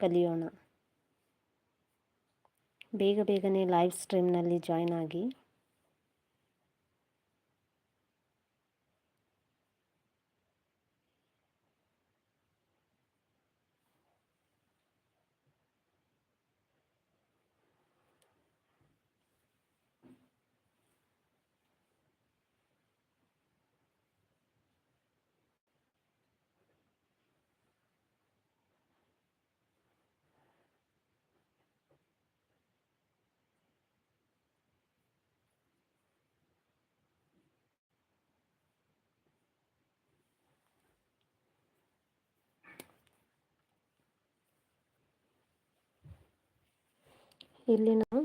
ಕಲಿಯೋಣ. ಬೇಗ ಬೇಗನೆ ಲೈವ್ ಸ್ಟ್ರೀಮ್ನಲ್ಲಿ ಜಾಯ್ನ್ ಆಗಿ. ಇಲ್ಲಿ ನಾವು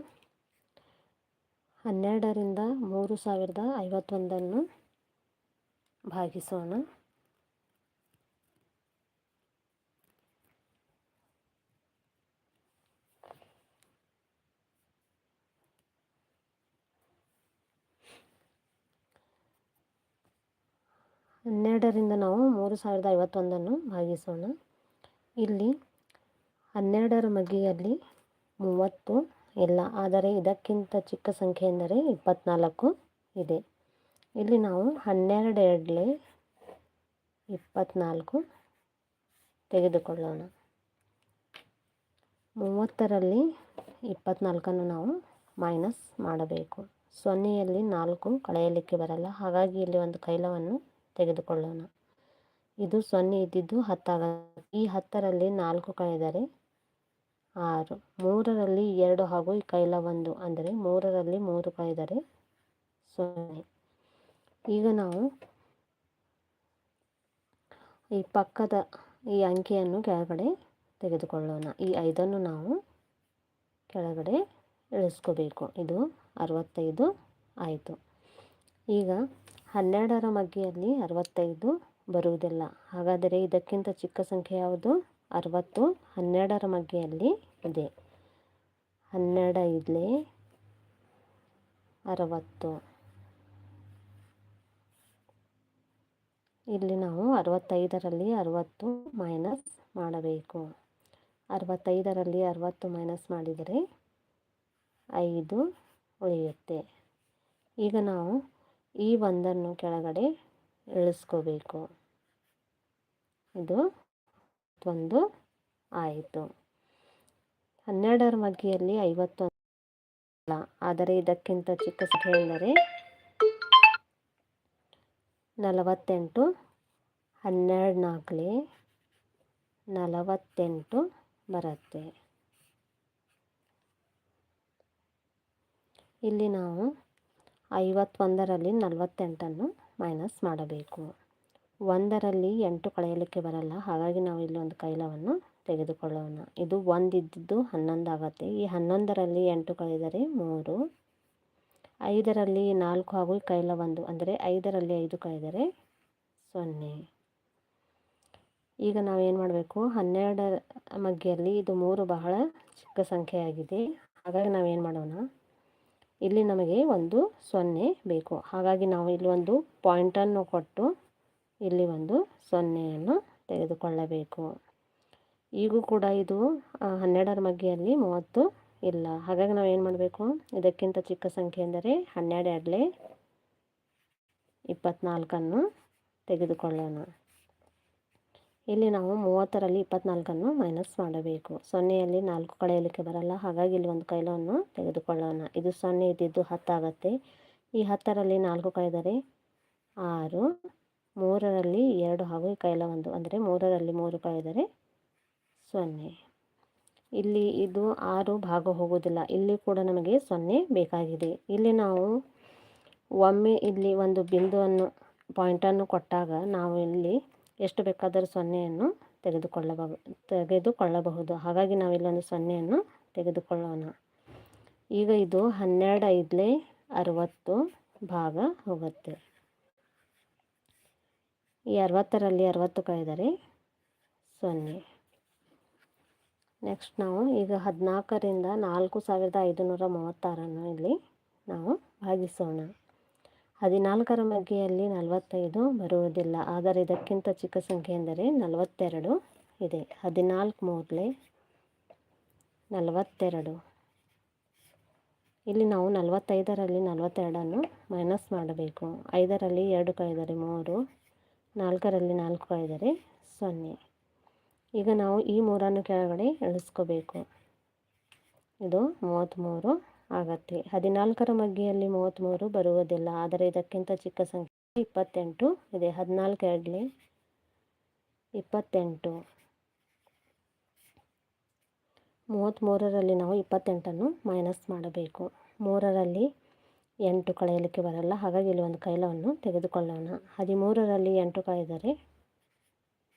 ಹನ್ನೆರಡರಿಂದ ಮೂರು ಸಾವಿರದ ಐವತ್ತೊಂದನ್ನು ಭಾಗಿಸೋಣ. ಹನ್ನೆರಡರಿಂದ ನಾವು ಮೂರು ಸಾವಿರದ ಐವತ್ತೊಂದನ್ನು ಭಾಗಿಸೋಣ. ಇಲ್ಲಿ ಹನ್ನೆರಡರ ಮಗ್ಗಿಯಲ್ಲಿ ಮೂವತ್ತು ಇಲ್ಲ, ಆದರೆ ಇದಕ್ಕಿಂತ ಚಿಕ್ಕ ಸಂಖ್ಯೆ ಎಂದರೆ ಇಪ್ಪತ್ತ್ನಾಲ್ಕು ಇದೆ. ಇಲ್ಲಿ ನಾವು ಹನ್ನೆರಡು ಎರಡಲೆ ಇಪ್ಪತ್ತ್ನಾಲ್ಕು ತೆಗೆದುಕೊಳ್ಳೋಣ. ಮೂವತ್ತರಲ್ಲಿ ಇಪ್ಪತ್ತ್ನಾಲ್ಕನ್ನು ನಾವು ಮೈನಸ್ ಮಾಡಬೇಕು. ಸೊನ್ನೆಯಲ್ಲಿ ನಾಲ್ಕು ಕಳೆಯಲಿಕ್ಕೆ ಬರಲ್ಲ, ಹಾಗಾಗಿ ಇಲ್ಲಿ ಒಂದು ಕೈಲವನ್ನು ತೆಗೆದುಕೊಳ್ಳೋಣ. ಇದು ಸೊನ್ನೆ ಇದ್ದಿದ್ದು ಹತ್ತಾಗ, ಈ ಹತ್ತರಲ್ಲಿ ನಾಲ್ಕು ಕಳೆದರೆ ಆರು. ಮೂರರಲ್ಲಿ ಎರಡು ಹಾಗೂ ಈ ಕೈಲ ಒಂದು ಅಂದರೆ ಮೂರರಲ್ಲಿ ಮೂರು ಕಳೆದರೆ ಸೊನ್ನೆ. ಈಗ ನಾವು ಈ ಪಕ್ಕದ ಈ ಅಂಕಿಯನ್ನು ಕೆಳಗಡೆ ತೆಗೆದುಕೊಳ್ಳೋಣ. ಈ ಐದನ್ನು ನಾವು ಕೆಳಗಡೆ ಇಳಿಸ್ಕೋಬೇಕು. ಇದು ಅರವತ್ತೈದು ಆಯಿತು. ಈಗ ಹನ್ನೆರಡರ ಮಗ್ಗಿಯಲ್ಲಿ ಅರವತ್ತೈದು ಬರುವುದಿಲ್ಲ. ಹಾಗಾದರೆ ಇದಕ್ಕಿಂತ ಚಿಕ್ಕ ಸಂಖ್ಯೆ ಯಾವುದು? ಅರವತ್ತು, ಹನ್ನೆರಡರ ಮಗ್ಗೆಯಲ್ಲಿ ಇದೆ. ಹನ್ನೆರಡು ಐದಲೇ ಅರವತ್ತು. ಇಲ್ಲಿ ನಾವು ಅರವತ್ತೈದರಲ್ಲಿ ಅರವತ್ತು ಮೈನಸ್ ಮಾಡಬೇಕು. ಅರವತ್ತೈದರಲ್ಲಿ ಅರವತ್ತು ಮೈನಸ್ ಮಾಡಿದರೆ ಐದು ಉಳಿಯುತ್ತೆ. ಈಗ ನಾವು ಈ ಒಂದನ್ನು ಕೆಳಗಡೆ ಇಳಿಸ್ಕೋಬೇಕು. ಇದು ಒಂದು ಆಯಿತು. ಹನ್ನೆರಡರ ಮಗ್ಗಿಯಲ್ಲಿ ಐವತ್ತೊಂದು ಆದರೆ ಇದಕ್ಕಿಂತ ಚಿಕ್ಕ ಸಂಖ್ಯೆ ಎಂದರೆ ನಲವತ್ತೆಂಟು ಹನ್ನೆರಡು ನಾಲ್ಕಲೆ ನಲವತ್ತೆಂಟು ಬರುತ್ತೆ. ಇಲ್ಲಿ ನಾವು ಐವತ್ತೊಂದರಲ್ಲಿ ನಲವತ್ತೆಂಟನ್ನು ಮೈನಸ್ ಮಾಡಬೇಕು. ಒಂದರಲ್ಲಿ ಎಂಟು ಕಳೆಯಲಿಕ್ಕೆ ಬರಲ್ಲ. ಹಾಗಾಗಿ ನಾವು ಇಲ್ಲಿ ಒಂದು ಕೈಲವನ್ನು ತೆಗೆದುಕೊಳ್ಳೋಣ. ಇದು ಒಂದಿದ್ದು ಹನ್ನೊಂದು ಆಗುತ್ತೆ. ಈ ಹನ್ನೊಂದರಲ್ಲಿ ಎಂಟು ಕಳೆದರೆ ಮೂರು. ಐದರಲ್ಲಿ ನಾಲ್ಕು ಹಾಗೂ ಕೈಲ ಒಂದು, ಅಂದರೆ ಐದರಲ್ಲಿ ಐದು ಕಳೆದರೆ ಸೊನ್ನೆ. ಈಗ ನಾವೇನು ಮಾಡಬೇಕು? ಹನ್ನೆರಡರ ಮಗ್ಗೆಯಲ್ಲಿ ಇದು ಮೂರು ಬಹಳ ಚಿಕ್ಕ ಸಂಖ್ಯೆಯಾಗಿದೆ. ಹಾಗಾಗಿ ನಾವೇನು ಮಾಡೋಣ? ಇಲ್ಲಿ ನಮಗೆ ಒಂದು ಸೊನ್ನೆ ಬೇಕು. ಹಾಗಾಗಿ ನಾವು ಇಲ್ಲಿ ಒಂದು ಪಾಯಿಂಟನ್ನು ಕೊಟ್ಟು ಇಲ್ಲಿ ಒಂದು ಸೊನ್ನೆಯನ್ನು ತೆಗೆದುಕೊಳ್ಳಬೇಕು. ಈಗೂ ಕೂಡ ಇದು ಹನ್ನೆರಡರ ಮಗ್ಗಿಯಲ್ಲಿ ಮೂವತ್ತು ಇಲ್ಲ. ಹಾಗಾಗಿ ನಾವು ಏನು ಮಾಡಬೇಕು? ಇದಕ್ಕಿಂತ ಚಿಕ್ಕ ಸಂಖ್ಯೆ ಎಂದರೆ ಹನ್ನೆರಡು ಎರಡಲೆ ಇಪ್ಪತ್ನಾಲ್ಕನ್ನು ತೆಗೆದುಕೊಳ್ಳೋಣ. ಇಲ್ಲಿ ನಾವು ಮೂವತ್ತರಲ್ಲಿ ಇಪ್ಪತ್ನಾಲ್ಕನ್ನು ಮೈನಸ್ ಮಾಡಬೇಕು. ಸೊನ್ನೆಯಲ್ಲಿ ನಾಲ್ಕು ಕಳೆಯಲಿಕ್ಕೆ ಬರಲ್ಲ. ಹಾಗಾಗಿ ಇಲ್ಲಿ ಒಂದು ಕೈಲವನ್ನು ತೆಗೆದುಕೊಳ್ಳೋಣ. ಇದು ಸೊನ್ನೆ ಇದ್ದಿದ್ದು ಹತ್ತಾಗತ್ತೆ ಈ ಹತ್ತರಲ್ಲಿ ನಾಲ್ಕು ಕಳೆದರೆ ಆರು. ಮೂರರಲ್ಲಿ ಎರಡು ಹಾಗೂ ಕೈಲ ಒಂದು, ಅಂದರೆ ಮೂರರಲ್ಲಿ ಮೂರು ಕಳೆದರೆ ಸೊನ್ನೆ. ಇಲ್ಲಿ ಇದು ಆರು ಭಾಗ ಹೋಗುವುದಿಲ್ಲ, ಇಲ್ಲಿ ಕೂಡ ನಮಗೆ ಸೊನ್ನೆ ಬೇಕಾಗಿದೆ. ಇಲ್ಲಿ ನಾವು ಒಮ್ಮೆ ಇಲ್ಲಿ ಒಂದು ಬಿಂದುವನ್ನು, ಪಾಯಿಂಟನ್ನು ಕೊಟ್ಟಾಗ ನಾವು ಇಲ್ಲಿ ಎಷ್ಟು ಬೇಕಾದರೂ ಸೊನ್ನೆಯನ್ನು ತೆಗೆದುಕೊಳ್ಳಬಹುದು ತೆಗೆದುಕೊಳ್ಳಬಹುದು. ಹಾಗಾಗಿ ನಾವು ಇಲ್ಲೊಂದು ಸೊನ್ನೆಯನ್ನು ತೆಗೆದುಕೊಳ್ಳೋಣ. ಈಗ ಇದು ಹನ್ನೆರಡು ಐದಲೇ ಅರವತ್ತು ಭಾಗ ಹೋಗುತ್ತೆ. ಈ ಅರವತ್ತರಲ್ಲಿ ಅರವತ್ತು ಕಳೆದರೆ ಸೊನ್ನೆ. ನೆಕ್ಸ್ಟ್ ನಾವು ಈಗ ಹದಿನಾಲ್ಕರಿಂದ ನಾಲ್ಕು ಸಾವಿರದ ಐದುನೂರ ಮೂವತ್ತಾರನ್ನು ಇಲ್ಲಿ ನಾವು ಭಾಗಿಸೋಣ. ಹದಿನಾಲ್ಕರ ಮಗ್ಗೆಯಲ್ಲಿ ನಲವತ್ತೈದು ಬರುವುದಿಲ್ಲ, ಆದರೆ ಇದಕ್ಕಿಂತ ಚಿಕ್ಕ ಸಂಖ್ಯೆ ಎಂದರೆ ನಲವತ್ತೆರಡು ಇದೆ. ಹದಿನಾಲ್ಕು ಮೂರಲೆ ನಲವತ್ತೆರಡು. ಇಲ್ಲಿ ನಾವು ನಲವತ್ತೈದರಲ್ಲಿ ನಲವತ್ತೆರಡನ್ನು ಮೈನಸ್ ಮಾಡಬೇಕು. ಐದರಲ್ಲಿ ಎರಡು ಕಳೆದರೆ ಮೂರು. ನಾಲ್ಕರಲ್ಲಿ ನಾಲ್ಕು ಕಳೆದರೆ ಸೊನ್ನೆ. ಈಗ ನಾವು ಈ ಮೂರನ್ನು ಕೆಳಗಡೆ ಇಳಿಸ್ಕೋಬೇಕು. ಇದು ಮೂವತ್ತ್ಮೂರು ಆಗತ್ತೆ. ಹದಿನಾಲ್ಕರ ಮಗ್ಗಿಯಲ್ಲಿ ಮೂವತ್ತ್ಮೂರು ಬರುವುದಿಲ್ಲ. ಆದರೆ ಇದಕ್ಕಿಂತ ಚಿಕ್ಕ ಸಂಖ್ಯೆ ಇಪ್ಪತ್ತೆಂಟು ಇದೆ. ಹದಿನಾಲ್ಕು ಎರಡಲಿ ಇಪ್ಪತ್ತೆಂಟು. ಮೂವತ್ತ್ಮೂರರಲ್ಲಿ ನಾವು ಇಪ್ಪತ್ತೆಂಟನ್ನು ಮೈನಸ್ ಮಾಡಬೇಕು. ಮೂರರಲ್ಲಿ ಎಂಟು ಕಳೆಯಲಿಕ್ಕೆ ಬರಲ್ಲ. ಹಾಗಾಗಿ ಇಲ್ಲಿ ಒಂದು ಕೈಲವನ್ನು ತೆಗೆದುಕೊಳ್ಳೋಣ. ಹದಿಮೂರರಲ್ಲಿ ಎಂಟು ಕಳೆದರೆ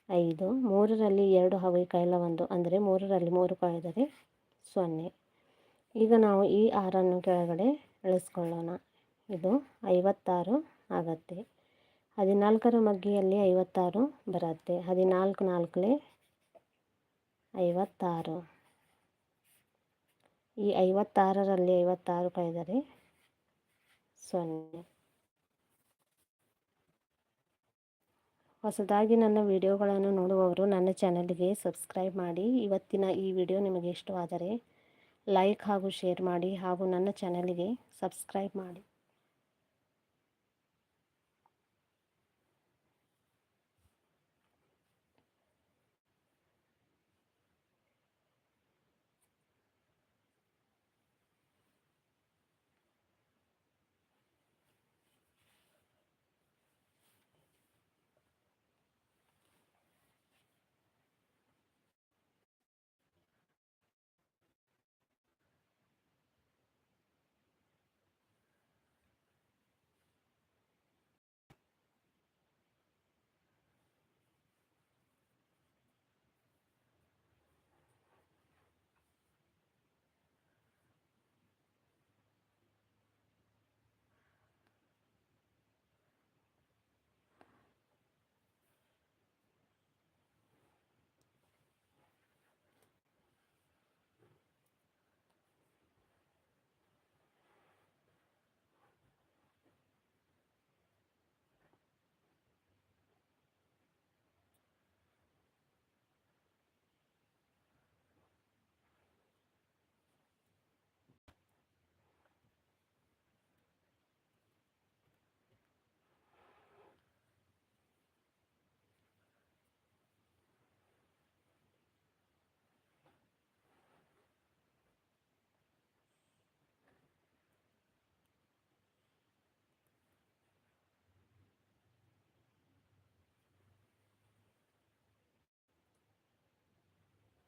ಐದು. ಮೂರರಲ್ಲಿ ಎರಡು ಹಾಗೂ ಈ ಕೈಲ ಒಂದು ಅಂದರೆ ಮೂರರಲ್ಲಿ ಮೂರು ಕಳೆದರೆ ಸೊನ್ನೆ. ಈಗ ನಾವು ಈ ಆರನ್ನು ಕೆಳಗಡೆ ಇಳಿಸ್ಕೊಳ್ಳೋಣ ಇದು ಐವತ್ತಾರು ಆಗತ್ತೆ. ಹದಿನಾಲ್ಕರ ಮಗ್ಗಿಯಲ್ಲಿ ಐವತ್ತಾರು ಬರುತ್ತೆ. ಹದಿನಾಲ್ಕು ನಾಲ್ಕಲೇ ಐವತ್ತಾರು. ಈ ಐವತ್ತಾರರಲ್ಲಿ ಐವತ್ತಾರು ಕಳೆದರೆ ಸೊನ್ನೆ. ಹೊಸದಾಗಿ ನನ್ನ ವಿಡಿಯೋಗಳನ್ನು ನೋಡುವವರು ನನ್ನ ಚಾನಲ್ಗೆ ಸಬ್ಸ್ಕ್ರೈಬ್ ಮಾಡಿ. ಇವತ್ತಿನ ಈ ವಿಡಿಯೋ ನಿಮಗೆ ಇಷ್ಟವಾದರೆ ಲೈಕ್ ಹಾಗೂ ಶೇರ್ ಮಾಡಿ ಹಾಗೂ ನನ್ನ ಚಾನಲ್ಗೆ ಸಬ್ಸ್ಕ್ರೈಬ್ ಮಾಡಿ.